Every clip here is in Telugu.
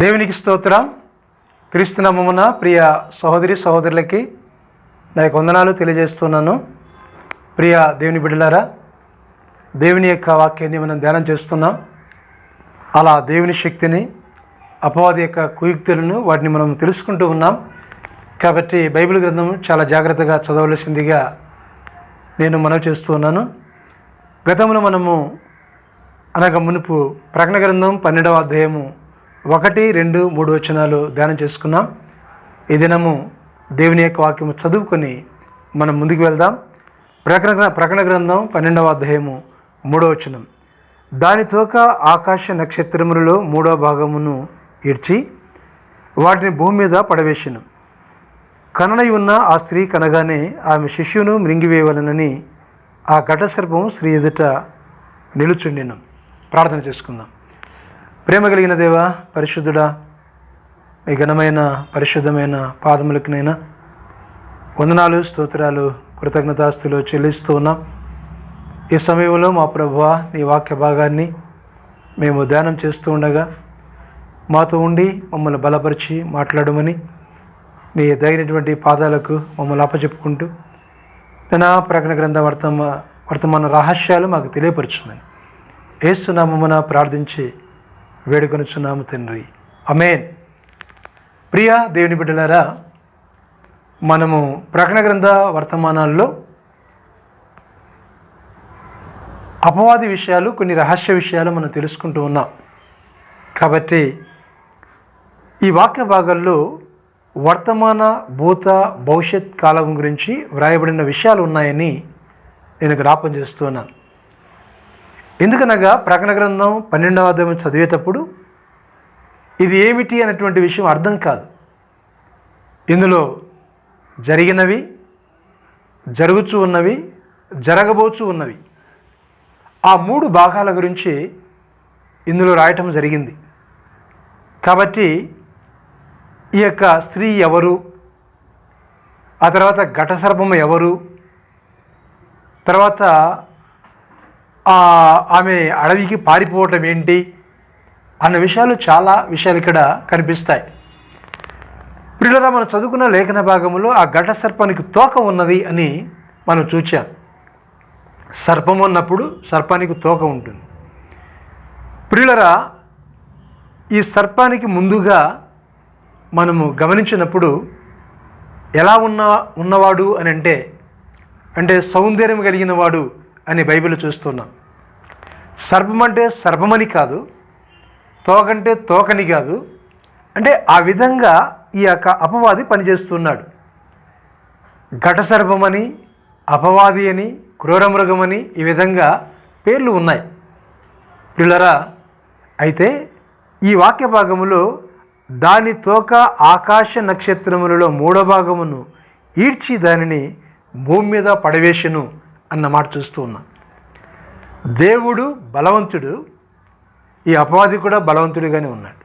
దేవునికి స్తోత్రం. క్రీస్తునామమున ప్రియ సహోదరి సహోదరులకి నా యొక్క వందనాలు తెలియజేస్తున్నాను. ప్రియ దేవుని బిడ్డలారా దేవుని యొక్క వాక్యాన్ని మనం ధ్యానం చేస్తున్నాం. అలా దేవుని శక్తిని అపవాది యొక్క కుయుక్తులను వాటిని మనం తెలుసుకుంటూ ఉన్నాం. కాబట్టి బైబిల్ గ్రంథం చాలా జాగ్రత్తగా చదవలసిందిగా నేను మనవి చేస్తూ ఉన్నాను. గతంలో మనము అనగా మునుపు ప్రకటన గ్రంథం పన్నెండవ అధ్యాయము ఒకటి రెండు మూడు వచనాలు ధ్యానం చేసుకున్నాం. ఈ దినము దేవుని యొక్క వాక్యము చదువుకొని మనం ముందుకు వెళ్దాం. ప్రకటన ప్రకటన గ్రంథం పన్నెండవ అధ్యాయము మూడో వచనం. దాని తోక ఆకాశ నక్షత్రములలో మూడో భాగమును ఇడ్చి వాటిని భూమి మీద పడవేశను. కననై ఉన్న ఆ స్త్రీ కనగానే ఆమె శిష్యును మృంగివేయవలనని ఆ ఘటసర్పం స్త్రీ ఎదుట నిలుచుండిను. ప్రార్థన చేసుకుందాం. ప్రేమ కలిగిన దేవా పరిశుద్ధుడా మీ ఘనమైన పరిశుద్ధమైన పాదములకునైనా వందనాలు స్తోత్రాలు కృతజ్ఞతాస్తులు చెల్లిస్తూ ఉన్నాం. ఈ సమయంలో మా ప్రభువ నీ వాక్య భాగాన్ని మేము ధ్యానం చేస్తూ ఉండగా మాతో ఉండి మమ్మల్ని బలపరిచి మాట్లాడమని నీ దగినటువంటి పాదాలకు మమ్మల్ని అప్పచెప్పుకుంటూ నా ప్రకటన గ్రంథ వర్తమ వర్తమాన రహస్యాలు మాకు తెలియపరుచున్నాను ఏసునామమున ప్రార్థించి వేడుకొనుచున్నాము తండ్రి. అమేన్ ప్రియ దేవుని బిడ్డలారా మనము ప్రకటన గ్రంథ వర్తమానాల్లో అపవాది విషయాలు కొన్ని రహస్య విషయాలు మనం తెలుసుకుంటూ ఉన్నాం. కాబట్టి ఈ వాక్య భాగాల్లో వర్తమాన భూత భవిష్యత్ కాలం గురించి వ్రాయబడిన విషయాలు ఉన్నాయని నేను జ్ఞాపం చేస్తున్నాను ఎందుకనగా ప్రకటన గ్రంథం పన్నెండవ అధ్యాయం చదివేటప్పుడు ఇది ఏమిటి అనేటువంటి విషయం అర్థం కాదు. ఇందులో జరిగినవి జరుగుచు ఉన్నవి జరగబోచు ఉన్నవి ఆ మూడు భాగాల గురించి ఇందులో రాయటం జరిగింది. కాబట్టి ఈ యొక్క స్త్రీ ఎవరు ఆ తర్వాత ఘటసర్పము ఎవరు తర్వాత ఆమె అడవికి పారిపోవటం ఏంటి అన్న విషయాలు చాలా విషయాలు ఇక్కడ కనిపిస్తాయి. ప్రియులరా మనం చదువుకున్న లేఖన భాగంలో ఆ ఘట సర్పానికి తోక ఉన్నది అని మనం చూచాం. సర్పం ఉన్నప్పుడు సర్పానికి తోక ఉంటుంది. ప్రియులరా ఈ సర్పానికి ముందుగా మనము గమనించినప్పుడు ఎలా ఉన్న ఉన్నవాడు అని అంటే అంటే సౌందర్యం కలిగిన వాడు అని బైబిల్ చూస్తున్నాం. సర్పం అంటే సర్పమని కాదు తోకంటే తోకని కాదు. అంటే ఆ విధంగా ఈ యొక్క అపవాది పనిచేస్తున్నాడు. ఘట సర్పమని అపవాది అని క్రూరమృగమని ఈ విధంగా పేర్లు ఉన్నాయి. పిల్లరా అయితే ఈ వాక్య భాగములో దాని తోక ఆకాశ నక్షత్రములలో మూడో భాగమును ఈడ్చి దానిని భూమి మీద పడవేశను. అన్నమాట చూస్తూ ఉన్నాం. దేవుడు బలవంతుడు ఈ అపవాది కూడా బలవంతుడిగానే ఉన్నాడు.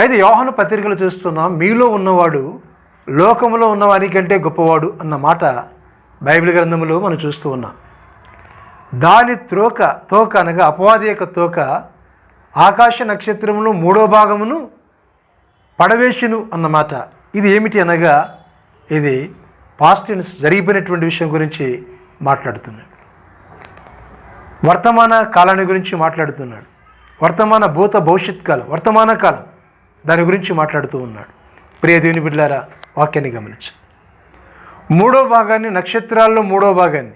అయితే యోహన పత్రికలు చూస్తున్నాం మీలో ఉన్నవాడు లోకంలో ఉన్నవానికంటే గొప్పవాడు అన్న మాట బైబిల్ గ్రంథంలో మనం చూస్తూ ఉన్నాం. దాని త్రోక తోక అనగా అపవాది యొక్క తోక ఆకాశ నక్షత్రమును మూడో భాగమును పడవేశును అన్నమాట ఇది ఏమిటి అనగా ఇది పాస్టెన్స్ జరిగిపోయినటువంటి విషయం గురించి మాట్లాడుతున్నాడు. వర్తమాన కాలాన్ని గురించి మాట్లాడుతున్నాడు. వర్తమాన భూత భవిష్యత్ కాలం వర్తమాన కాలం దాని గురించి మాట్లాడుతూ ఉన్నాడు. ప్రియ దేవుని బిడ్డారా వాక్యాన్ని గమనించు మూడో భాగాన్ని నక్షత్రాల్లో మూడో భాగాన్ని.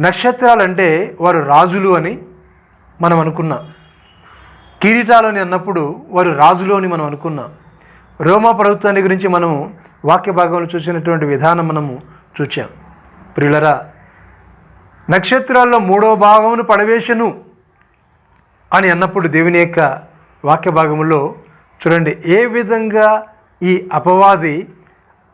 నక్షత్రాలు అంటే వారు రాజులు అని మనం అనుకున్నాం. కిరీటాలు అని అన్నప్పుడు వారు రాజులు అని మనం అనుకున్నాం. రోమా ప్రభుత్వాన్ని గురించి మనము వాక్య భాగంలో చూసినటువంటి విధానం మనము చూచాం. ప్రియులరా నక్షత్రాల్లో మూడో భాగమును పడవేశను అని అన్నప్పుడు దేవుని యొక్క వాక్య భాగంలో చూడండి ఏ విధంగా ఈ అపవాది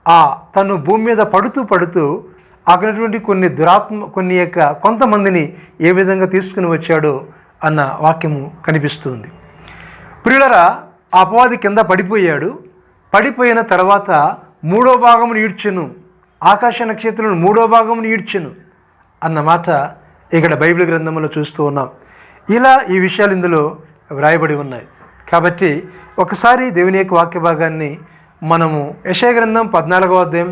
ఆ తను భూమి మీద పడుతూ పడుతూ అక్కడటువంటి కొన్ని దురాత్మ కొన్ని యొక్క కొంతమందిని ఏ విధంగా తీసుకుని వచ్చాడో అన్న వాక్యము కనిపిస్తుంది. ప్రియులరా ఆ అపవాది కింద పడిపోయాడు. పడిపోయిన తర్వాత మూడో భాగమును ఈడ్చెను. ఆకాశ నక్షత్రం మూడో భాగమును ఈడ్చెను అన్న మాట ఇక్కడ బైబిల్ గ్రంథంలో చూస్తూ ఉన్నాం. ఇలా ఈ విషయాలు ఇందులో వ్రాయబడి ఉన్నాయి. కాబట్టి ఒకసారి దేవుని యొక్క వాక్య భాగాన్ని మనము యశయ గ్రంథం పద్నాలుగో అధ్యాయం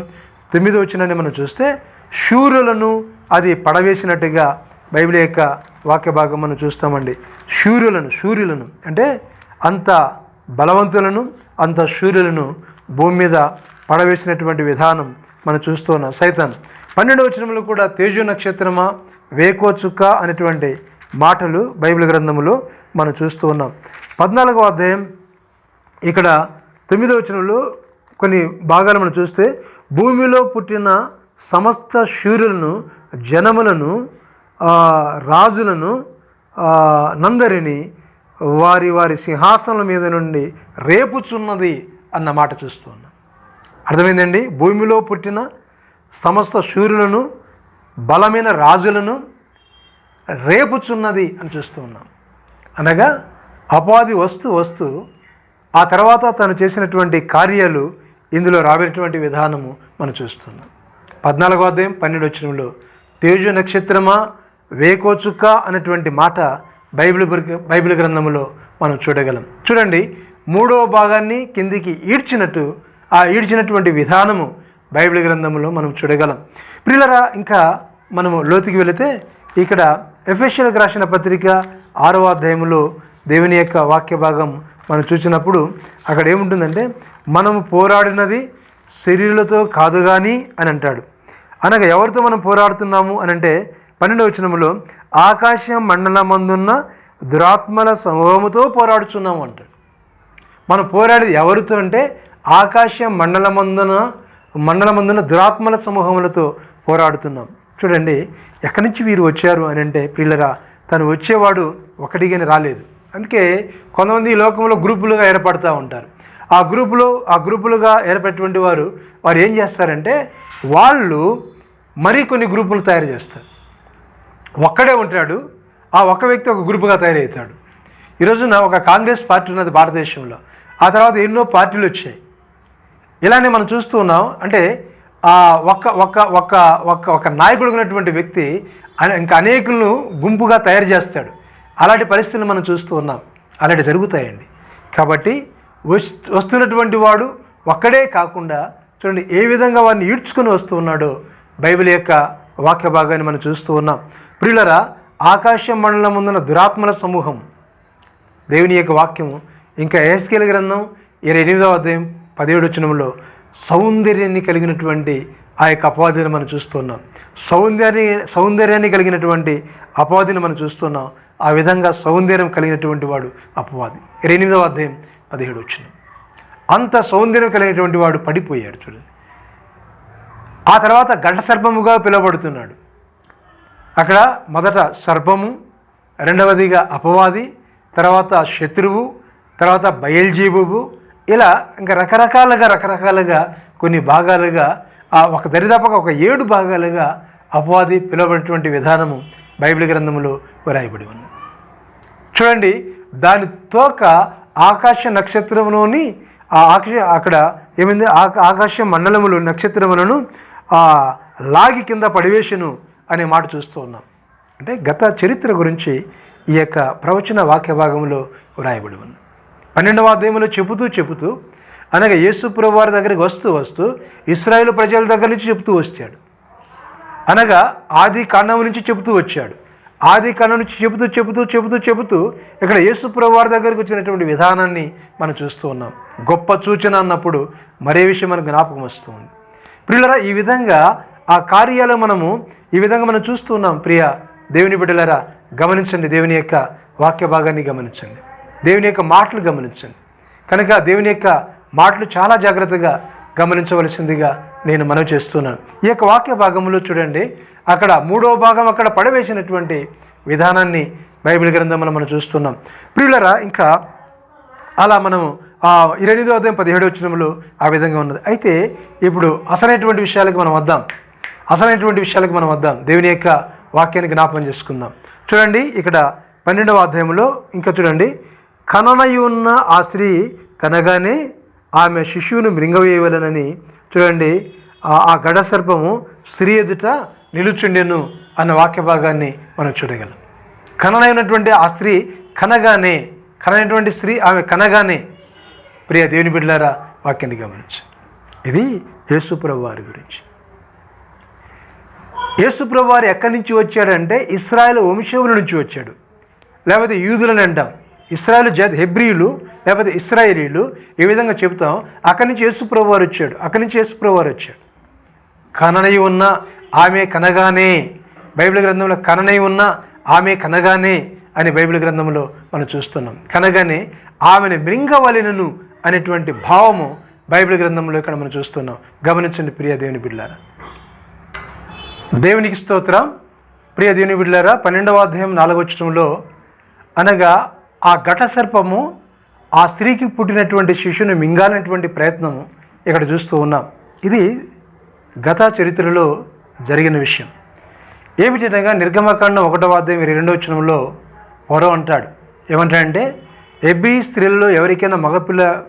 తొమ్మిది వచ్చినని మనం చూస్తే శూరులను అది పడవేసినట్టుగా బైబిల్ యొక్క వాక్య భాగం మనం చూస్తామండి. శూర్యులను సూర్యులను అంటే అంత బలవంతులను అంత సూర్యులను భూమి మీద పడవేసినటువంటి విధానం మనం చూస్తూ ఉన్నాం. సైతం పన్నెండు వచనంలో కూడా తేజు నక్షత్రమా వేకోచుక్క అనేటువంటి మాటలు బైబిల్ గ్రంథములో మనం చూస్తూ ఉన్నాం. పద్నాలుగవ అధ్యాయం ఇక్కడ తొమ్మిదవ వచనంలో కొన్ని భాగాలు మనం చూస్తే భూమిలో పుట్టిన సమస్త శూరులను జనములను రాజులను నందరిని వారి వారి సింహాసనం మీద నుండి రేపుచున్నది అన్న మాట చూస్తూ ఉన్నాం. అర్థమైందండి? భూమిలో పుట్టిన సమస్త సూర్యులను బలమైన రాజులను రేపుచున్నది అని చూస్తూ ఉన్నాం. అనగా అపాధి వస్తూ వస్తూ ఆ తర్వాత తను చేసినటువంటి కార్యాలు ఇందులో రాబేటువంటి విధానము మనం చూస్తున్నాం. పద్నాలుగో అధ్యాయం పన్నెండు వచ్చినంలో తేజు నక్షత్రమా వేకోచుక్క అనేటువంటి మాట బైబిల్ బైబిల్ గ్రంథములో మనం చూడగలం. చూడండి మూడవ భాగాన్ని కిందికి ఈడ్చినట్టు ఆ ఈడ్చినటువంటి విధానము బైబిల్ గ్రంథంలో మనం చూడగలం. ప్రియులరా ఇంకా మనము లోతుకి వెళితే ఇక్కడ ఎఫెషియల్కి రాసిన పత్రిక ఆరవ అధ్యాయంలో దేవుని యొక్క వాక్య భాగం మనం చూసినప్పుడు అక్కడ ఏముంటుందంటే మనము పోరాడినది శరీరులతో కాదు కానీ అని అంటాడు. అనగా ఎవరితో మనం పోరాడుతున్నాము అని అంటే పన్నెండవ వచనంలో ఆకాశం మండలమందున్న దురాత్మల సమూహముతో పోరాడుచున్నాము అంటాడు. మనం పోరాడేది ఎవరితో అంటే ఆకాశ మండలమందున మండలమందున దురాత్మల సమూహములతో పోరాడుతున్నాం. చూడండి ఎక్కడి నుంచి వీరు వచ్చారు అని అంటే పిల్లరా తను వచ్చేవాడు ఒకటిగానే రాలేదు. అందుకే కొంతమంది ఈ లోకంలో గ్రూపులుగా ఏర్పడుతూ ఉంటారు. ఆ గ్రూపులో ఆ గ్రూపులుగా ఏర్పడేటువంటి వారు వారు ఏం చేస్తారంటే వాళ్ళు మరి కొన్ని గ్రూపులు తయారు చేస్తారు. ఒక్కడే ఉంటాడు ఆ ఒక్క వ్యక్తి ఒక గ్రూపుగా తయారవుతాడు. ఈరోజున ఒక కాంగ్రెస్ పార్టీ ఉన్నది భారతదేశంలో. ఆ తర్వాత ఎన్నో పార్టీలు వచ్చాయి. ఇలానే మనం చూస్తూ ఉన్నాం. అంటే ఆ ఒక్క ఒక్క ఒక్క ఒక్క ఒక నాయకుడు ఉన్నటువంటి వ్యక్తి అనే- ఇంకా అనేకులను గుంపుగా తయారు చేస్తాడు. అలాంటి పరిస్థితులు మనం చూస్తూ ఉన్నాం. అలాంటి జరుగుతాయండి. కాబట్టి వస్తున్నటువంటి వాడు ఒక్కడే కాకుండా చూడండి ఏ విధంగా వాడిని ఈడ్చుకొని వస్తూ ఉన్నాడో బైబిల్ యొక్క వాక్య భాగాన్ని మనం చూస్తూ ఉన్నాం. ప్రియులరా ఆకాశ మండలం ముందున్న దురాత్మల సమూహం. దేవుని యొక్క వాక్యము. ఇంకా ఏస్కేల గ్రంథం ఇరవై ఎనిమిదవ అధ్యాయం పదిహేడు వచనంలో సౌందర్యాన్ని కలిగినటువంటి ఆ యొక్క అపవాదిని మనం చూస్తున్నాం. సౌందర్య సౌందర్యాన్ని కలిగినటువంటి అపవాదిని మనం చూస్తున్నాం. ఆ విధంగా సౌందర్యం కలిగినటువంటి వాడు అపవాది. ఎనిమిదవ అధ్యాయం పదిహేడు వచ్చిన అంత సౌందర్యం కలిగినటువంటి వాడు పడిపోయాడు చూడండి. ఆ తర్వాత గడ్డ సర్పముగా పిలువబడుతున్నాడు. అక్కడ మొదట సర్పము రెండవదిగా అపవాది తర్వాత శత్రువు తర్వాత బయల్జీబువు ఇలా ఇంకా రకరకాలుగా రకరకాలుగా కొన్ని భాగాలుగా ఒక దరిదాపుగా ఒక ఏడు భాగాలుగా అపవాది పిలువబడినటువంటి విధానము బైబిల్ గ్రంథములో వ్రాయబడి ఉంది చూడండి దాని తోక ఆకాశ నక్షత్రంలోని ఆ ఆకాశ అక్కడ ఏమైంది? ఆకాశ మండలములు నక్షత్రములను ఆ లాగి కింద పడివేశను అనే మాట చూస్తూ ఉన్నాం. అంటే గత చరిత్ర గురించి ఈ యొక్క ప్రవచన వాక్య భాగంలో వ్రాయబడి ఉంది పన్నెండవ అధ్యాయంలో చెబుతూ చెబుతూ అనగా యేసుప్రభు వారి దగ్గరికి వస్తూ వస్తూ ఇస్రాయేల్ ప్రజల దగ్గర నుంచి చెబుతూ వచ్చాడు. అనగా ఆది కాండం నుంచి చెబుతూ వచ్చాడు. ఆది కాండం నుంచి చెబుతూ చెబుతూ చెబుతూ చెబుతూ ఇక్కడ యేసుప్రభు వారి దగ్గరికి వచ్చినటువంటి విధానాన్ని మనం చూస్తూ ఉన్నాం. గొప్ప సూచన అన్నప్పుడు మరే విషయం మనకు జ్ఞాపకం వస్తుంది. ప్రియులరా ఈ విధంగా ఆ కార్యాలు మనము ఈ విధంగా మనం చూస్తూ ఉన్నాం. ప్రియ దేవుని బిడ్డలరా గమనించండి దేవుని యొక్క వాక్య భాగాన్ని గమనించండి. దేవుని యొక్క మాటలు గమనించండి. కనుక దేవుని యొక్క మాటలు చాలా జాగ్రత్తగా గమనించవలసిందిగా నేను మనవి చేస్తున్నాను. ఈ యొక్క వాక్య భాగంలో చూడండి అక్కడ మూడవ భాగం అక్కడ పడవేసినటువంటి విధానాన్ని బైబిల్ గ్రంథంలో మనం చూస్తున్నాం. ప్రియులరా ఇంకా అలా మనము ఆ ఇరవై ఎనిమిదో అధ్యాయం పదిహేడు వచ్చినములు ఆ విధంగా ఉన్నది. అయితే ఇప్పుడు అసలైనటువంటి విషయాలకు మనం వద్దాం. అసలైనటువంటి విషయాలకు మనం వద్దాం. దేవుని యొక్క వాక్యాన్ని జ్ఞాపకం చేసుకుందాం. చూడండి ఇక్కడ పన్నెండవ అధ్యాయంలో ఇంకా చూడండి కననయి ఉన్న ఆ స్త్రీ కనగానే ఆమె శిశువును మృంగవేయవలనని చూడండి ఆ- గడ సర్పము స్త్రీ ఎదుట నిలుచుండెను అన్న వాక్య భాగాన్ని మనం చూడగలం. కననైనటువంటి ఆ స్త్రీ కనగానే కనైనటువంటి స్త్రీ ఆమె కనగానే. ప్రియ దేవుని బిడ్డలారా వాక్యాన్ని గమనించు ఇది యేసుప్రభు వారి గురించి. యేసుప్రభు వారు ఎక్కడి నుంచి వచ్చాడంటే ఇస్రాయల్ వంశముల నుంచి వచ్చాడు. లేకపోతే యూదులని అంటాం. ఇస్రాయేల్ జాతి హెబ్రియులు లేకపోతే ఇస్రాయేలీలు ఏ విధంగా చెబుతాం. అక్కడి నుంచి యేసుప్రభు వారు వచ్చాడు. అక్కడి నుంచి యేసుప్రభు వారు వచ్చాడు. కననై ఉన్న ఆమె కనగానే. బైబిల్ గ్రంథంలో కననై ఉన్న ఆమె కనగానే అని బైబిల్ గ్రంథంలో మనం చూస్తున్నాం. కనగానే ఆమెను మృంగవలెనను అనేటువంటి భావము బైబిల్ గ్రంథంలో ఇక్కడ మనం చూస్తున్నాం. గమనించండి ప్రియ దేవుని బిడ్డారా దేవునికి స్తోత్రం. ప్రియ దేవుని బిడ్డారా పన్నెండవ అధ్యాయం నాలుగవచనంలో అనగా ఆ ఘట సర్పము ఆ స్త్రీకి పుట్టినటువంటి శిశువుని మింగాలనేటువంటి ప్రయత్నం ఇక్కడ చూస్తూ ఉన్నాం. ఇది గత చరిత్రలో జరిగిన విషయం. ఏమిటనగా నిర్గమకాండం ఒకటవ అధ్యాయం ఇరవై రెండవ చనంలో పొరవ అంటాడు. ఏమంటాడంటే ఎబ్బి స్త్రీలలో ఎవరికైనా మగపిల్ల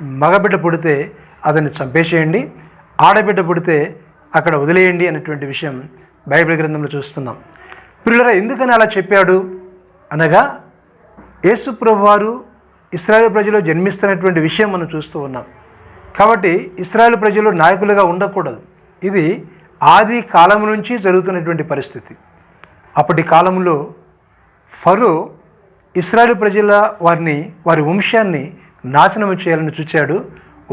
మగబిడ్డ పుడితే అతన్ని చంపేసేయండి ఆడబిడ్డ పుడితే అక్కడ వదిలేయండి అనేటువంటి విషయం బైబిల్ గ్రంథంలో చూస్తున్నాం. పిల్లల ఎందుకని అలా చెప్పాడు? అనగా యేసు ప్రభువారు ఇస్రాయేల్ ప్రజలు జన్మిస్తున్నటువంటి విషయం మనం చూస్తూ ఉన్నాం. కాబట్టి ఇస్రాయేల్ ప్రజలు నాయకులుగా ఉండకూడదు. ఇది ఆది కాలం నుంచి జరుగుతున్నటువంటి పరిస్థితి. అప్పటి కాలంలో ఫరో ఇస్రాయేల్ ప్రజల వారిని వారి వంశాన్ని నాశనం చేయాలని చూశాడు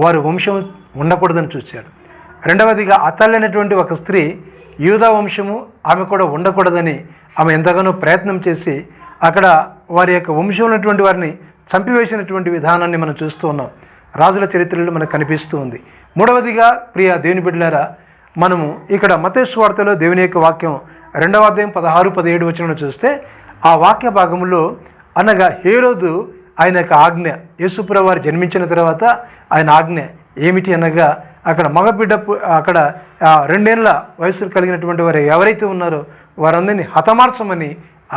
వారి వంశం ఉండకూడదని చూశాడు రెండవదిగా అతళ్ళైనటువంటి ఒక స్త్రీ యూదా వంశము ఆమె కూడా ఉండకూడదని ఆమె ఎంతగానో ప్రయత్నం చేసి అక్కడ వారి యొక్క వంశం ఉన్నటువంటి వారిని చంపివేసినటువంటి విధానాన్ని మనం చూస్తూ ఉన్నాం. రాజుల చరిత్రలో మనకు కనిపిస్తూ ఉంది. మూడవదిగా ప్రియ దేవుని బిడ్డలారా మనము ఇక్కడ మతేశ్వార్తలో దేవుని యొక్క వాక్యం రెండవ అధ్యాయం పదహారు పదిహేడు వచ్చిన చూస్తే ఆ వాక్య భాగంలో అనగా హేరోదు ఆయన యొక్క ఆజ్ఞ యేసుపుర వారు జన్మించిన తర్వాత ఆయన ఆజ్ఞ ఏమిటి అనగా అక్కడ మగబిడ్డ అక్కడ రెండేళ్ళ వయసు కలిగినటువంటి వారు ఎవరైతే ఉన్నారో వారందరినీ హతమార్చమని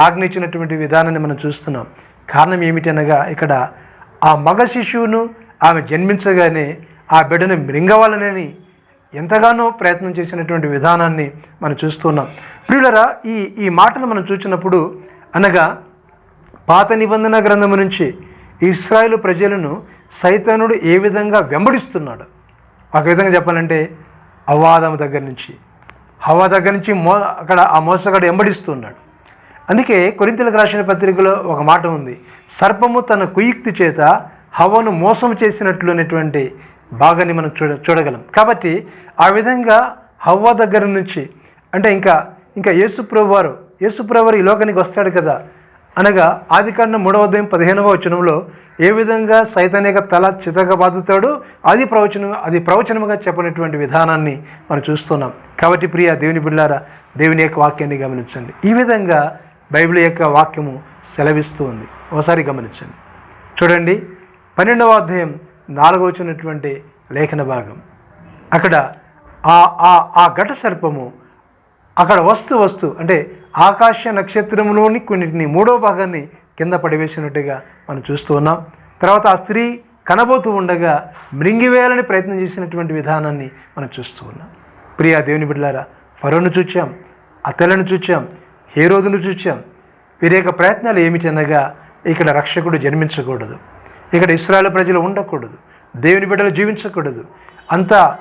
ఆజ్ఞించినటువంటి విధానాన్ని మనం చూస్తున్నాం. కారణం ఏమిటి అనగా ఇక్కడ ఆ మగ శిశువును ఆమె జన్మించగానే ఆ బిడ్డను మృంగవాలనని ఎంతగానో ప్రయత్నం చేసినటువంటి విధానాన్ని మనం చూస్తున్నాం. ప్రియులరా ఈ ఈ మాటలు మనం చూసినప్పుడు అనగా పాత నిబంధన గ్రంథము నుంచి ఇస్రాయేల్ ప్రజలను సైతానుడు ఏ విధంగా వెంబడిస్తున్నాడు? ఒక విధంగా చెప్పాలంటే అవ్వాదము దగ్గర నుంచి హవా దగ్గర నుంచి మో అక్కడ ఆ మోసగాడు వెంబడిస్తున్నాడు అందుకే కొరింతలకు రాసిన పత్రికలో ఒక మాట ఉంది. సర్పము తన కుయుక్తి చేత హవను మోసం చేసినట్లు అనేటువంటి భాగాన్ని మనం చూడ చూడగలం. కాబట్టి ఆ విధంగా హవ్వ దగ్గర నుంచి అంటే ఇంకా ఇంకా యేసుప్రభు వారు యేసుప్రభు వారు ఈ లోకానికి వస్తాడు కదా? అనగా ఆదికాండం మూడవ ఉదయం పదిహేనవ వచనంలో ఏ విధంగా సైతానిక తల చితగా బాదుతాడో అది ప్రవచనం అది ప్రవచనముగా చెప్పినటువంటి విధానాన్ని మనం చూస్తున్నాం. కాబట్టి ప్రియ దేవుని బిళ్ళారా దేవుని యొక్క వాక్యాన్ని గమనించండి. ఈ విధంగా బైబిల్ యొక్క వాక్యము సెలవిస్తూ ఉంది. ఒకసారి గమనించండి. చూడండి పన్నెండవ అధ్యాయం నాలుగో వచ్చినటువంటి లేఖన భాగం. అక్కడ ఆ ఆ ఆ ఘట సర్పము అక్కడ వస్తు వస్తు అంటే ఆకాశ నక్షత్రంలోని కొన్నిటిని మూడో భాగాన్ని కింద పడివేసినట్టుగా మనం చూస్తూ ఉన్నాం. తర్వాత ఆ స్త్రీ కనబోతూ ఉండగా మృంగివేయాలని ప్రయత్నం చేసినటువంటి విధానాన్ని మనం చూస్తూ ఉన్నాం. ప్రియా దేవుని బిడ్డలారా ఫరోను చూచాం అత్తలను చూచాం ఏ రోజులు చూచాం? వీరి యొక్క ప్రయత్నాలు ఏమిటి అనగా ఇక్కడ రక్షకుడు జన్మించకూడదు. ఇక్కడ ఇస్రాయల్ ప్రజలు ఉండకూడదు. దేవుని బిడ్డలు జీవించకూడదు. అంతా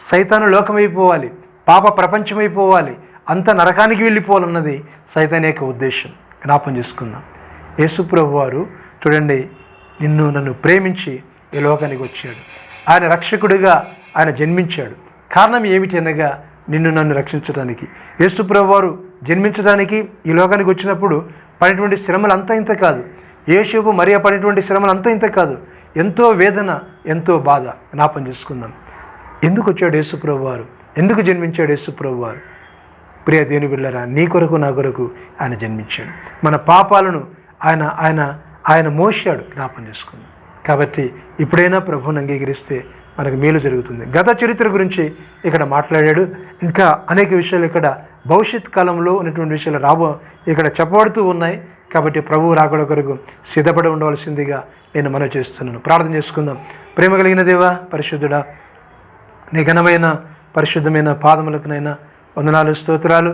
సైతాను లోకమైపోవాలి. పాప ప్రపంచమైపోవాలి. అంత నరకానికి వెళ్ళిపోవాలన్నది సైతాన్ యొక్క ఉద్దేశం. జ్ఞాపం చేసుకుందాం. యేసుప్రభు వారు చూడండి నిన్ను నన్ను ప్రేమించి ఈ లోకానికి వచ్చాడు. ఆయన రక్షకుడిగా ఆయన జన్మించాడు. కారణం ఏమిటి అనగా నిన్ను నన్ను రక్షించడానికి. యేసుప్రభు వారు జన్మించడానికి ఈ లోకానికి వచ్చినప్పుడు పడినటువంటి శ్రమలు అంతా ఇంత కాదు. యేషుపు మరియ పడినటువంటి శ్రమలు అంతా ఇంత కాదు. ఎంతో వేదన ఎంతో బాధ జ్ఞాపం చేసుకుందాం. ఎందుకు వచ్చాడు యేసుప్రభు వారు ఎందుకు జన్మించాడు యేసుప్రభు వారు ప్రియ దేని బిళ్ళరా నీ కొరకు నా కొరకు ఆయన జన్మించాడు. మన పాపాలను ఆయన ఆయన ఆయన మోసాడు జ్ఞాపం చేసుకుంది. కాబట్టి ఇప్పుడైనా ప్రభువుని అంగీకరిస్తే మనకు మేలు జరుగుతుంది. గత చరిత్ర గురించి ఇక్కడ మాట్లాడాడు. ఇంకా అనేక విషయాలు ఇక్కడ భవిష్యత్ కాలంలో ఉన్నటువంటి విషయాలు రాబో ఇక్కడ చెప్పబడుతూ ఉన్నాయి. కాబట్టి ప్రభువు రాకడ కొరకు సిద్ధపడి ఉండవలసిందిగా నేను మనవి చేస్తున్నాను. ప్రార్థన చేసుకుందాం. ప్రేమ కలిగిన దేవా పరిశుద్ధుడా నిఘనమైన పరిశుద్ధమైన పాదములకునైనా వందనాలు స్తోత్రాలు.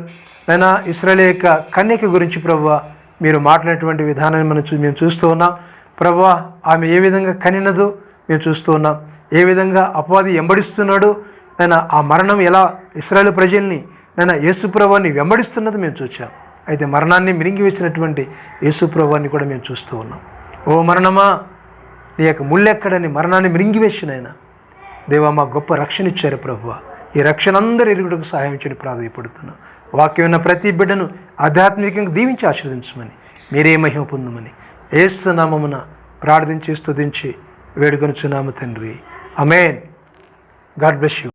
నైనా ఇస్రాయల్ యొక్క కన్యక గురించి ప్రభు మీరు మాట్లాడినటువంటి విధానాన్ని మనం మేము చూస్తూ ఉన్నాం. ప్రభా ఆమె ఏ విధంగా కనినదో మేము చూస్తూ ఉన్నాం. ఏ విధంగా అపవాది వెంబడిస్తున్నాడు నేను ఆ మరణం ఎలా ఇస్రాయల్ ప్రజల్ని నేను యేసుప్రభాన్ని వెంబడిస్తున్నది మేము చూచాం. అయితే మరణాన్ని మిరింగివేసినటువంటి యేసుప్రభాన్ని కూడా మేము చూస్తూ ఉన్నాం. ఓ మరణమా నీ యొక్క ముళ్ళెక్కడని మరణాన్ని మిరింగివేసిన ఆయన దేవా మా గొప్ప రక్షణ ఇచ్చారు ప్రభువ. ఈ రక్షణ అందరి ఎరుగుటకు సహాయం చేయడం ప్రాధాన్యపడుతున్నాం వాక్యం ఉన్న ప్రతి బిడ్డను ఆధ్యాత్మికంగా దీవించి ఆశీర్వదించమని మీరే మహిమ పొందమని ఏసునామమున ప్రార్థించి స్తుతించి వేడుకొనుచున్నాము తండ్రి. Amen God bless you.